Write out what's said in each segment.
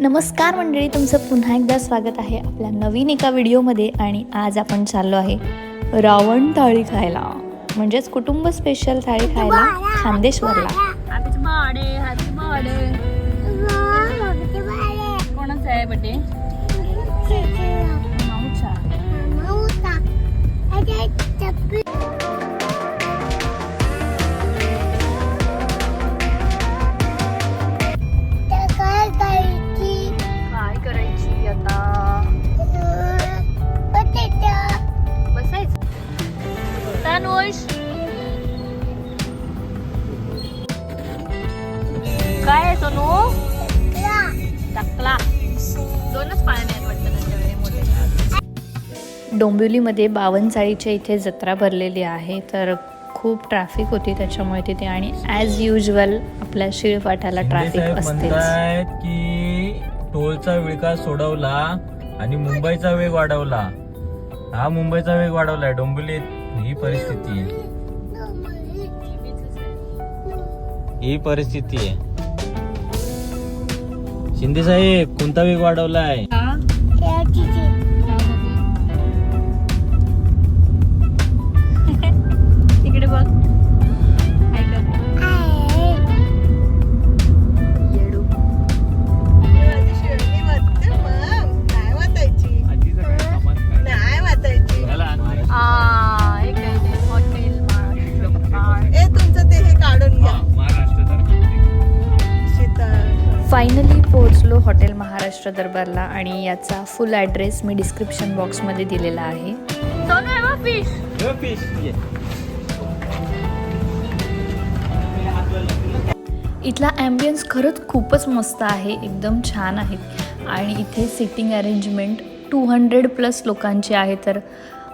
नमस्कार मंडळी तुमचं पुन्हा एकदा स्वागत आहे आपल्या नवीन एका व्हिडिओमध्ये आणि आज आपण चाललो आहे रावण थाळी खायला. म्हणजेच कुटुंब स्पेशल थाळी खायला खांदेश्वरला कोणाचा आहे बर्थडे सोनू टकला. दोनच पाण्याने आहेत वाटतं त्यांच्याकडे मोठे. डोंबिवलीमध्ये बावनचाळीच्या इथे जत्रा भरलेली आहे तर खूप ट्रॅफिक होती त्याच्यामुळे तिथे आणि ॲज युजल आपल्या शिळपाट्याला ट्रॅफिक म्हणतायत की टोलचा विळखा सोडवला आणि मुंबईचा वेग वाढवला? हा मुंबईचा वेग वाढवलाय. डोंबिवलीत ही परिस्थिती आहे. ही परिस्थिती आहे. शिंदे साहेब कोणता वेग वाढवलाय? महाराष्ट्र दरबारला आणि याचा फुल ॲड्रेस मी डिस्क्रिप्शन बॉक्समध्ये दिलेला आहे. इथला ॲम्बियन्स खरंच खूपच मस्त आहे एकदम छान आहे. आणि इथे sitting arrangement two hundred plus लोकांची आहे तर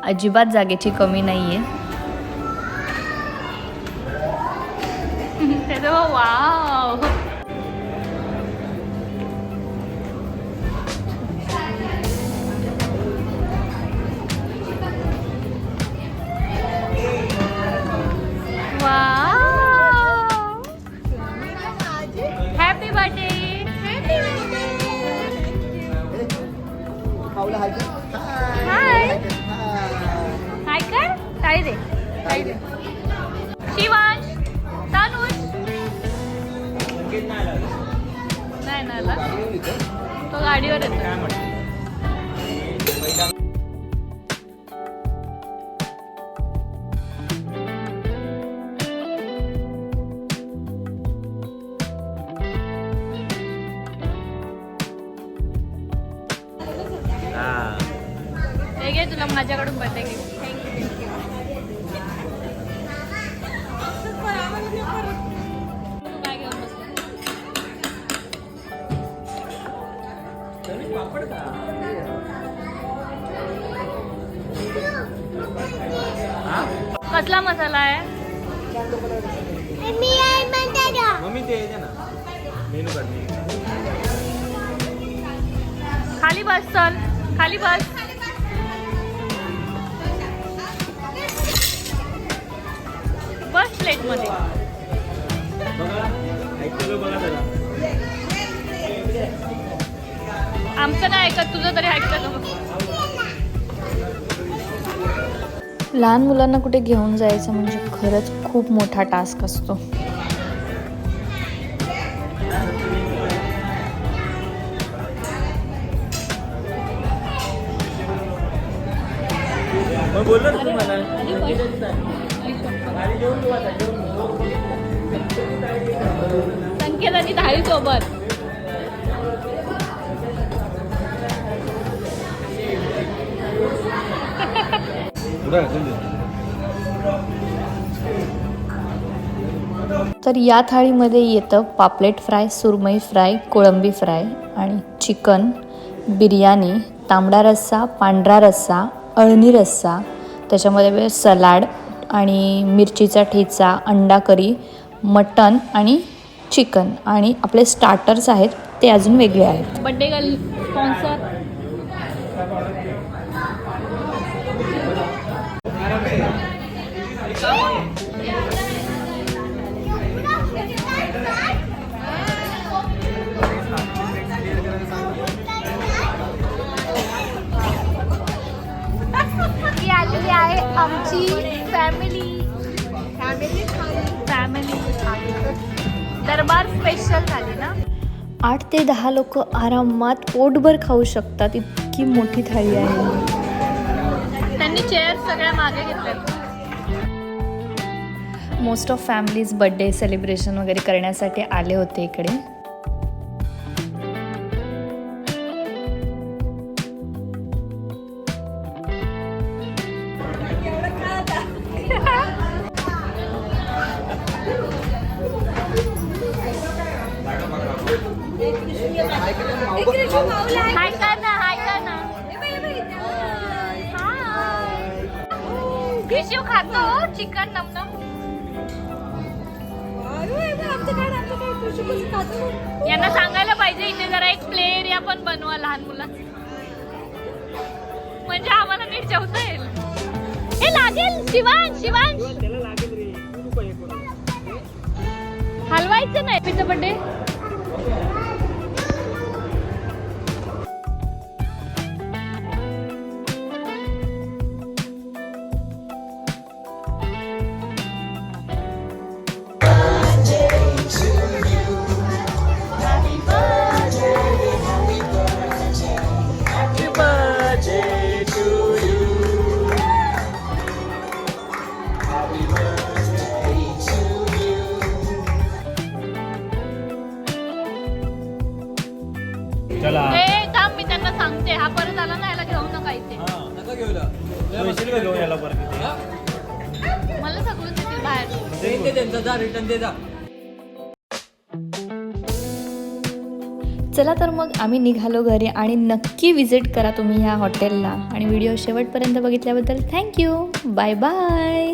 अजिबात जागेची कमी नाही आहे वाव हाय हाय. कर. टाळी दे. टाळी दे. शिवांश तानुष नाही ना आला. तो गाडीवर येतो हे घे तुला माझ्याकडून बर्थडे गिफ्ट कसला मसाला आहे? मम्मी ते दे ना. मेनू कार्ड खाली बस चल. खाली बस. मध्ये. बघा ऐकतो बघा जरा आमचं नाही ऐकत तुझं तरी ऐकतं. लहान मुलांना कुठे घेऊन जायचं म्हणजे खरंच खूप मोठा टास्क असतो. बोललो तुम्हाला? संकेत आणि सोबत. तर या थाळीमध्ये येतं पापलेट फ्राय सुरमई फ्राय कोळंबी फ्राय आणि चिकन बिर्याणी तांबडा रस्सा पांढरा रस्सा अळणी रस्सा त्याच्यामध्ये सलाड आणि मिरचीचा ठेचा अंडा करी मटन आणि चिकन. आणि आपले स्टार्टर्स आहेत ते अजून वेगळे आहेत. बर्थडे दरबार स्पेशल झाली ना? आठ ते दहा लोक आरामात पोटभर खाऊ शकतात. इतकी मोठी थाळी आहे. त्यांनी चेअर सगळ्या मागे घेतल्यात most of families birthday celebration वगैरे करण्यासाठी आले होते इकडे. हाय कर ना हाय कर ना विशू खातो चिकन नमनम यांना सांगायला पाहिजे इथे जरा एक प्ले एरिया पण बनवा लहान मुलांचा. म्हणजे आम्हाला नीट जेवता येईल. हे लागेल शिवांश शिवांश. हलवायचं नाही. Pizza birthday? चला. हे थांब मी त्यांना सांगते. हा परत आला ना याला घेऊ नका इथे. घेऊन याला परत? मला सगळं देतील बाहेर. चला तर मग आम्ही निघालो घरी आणि नक्की विजिट करा तुम्ही ह्या हॉटेलला आणि व्हिडिओ शेवटपर्यंत बघितल्याबद्दल थँक्यू बाय बाय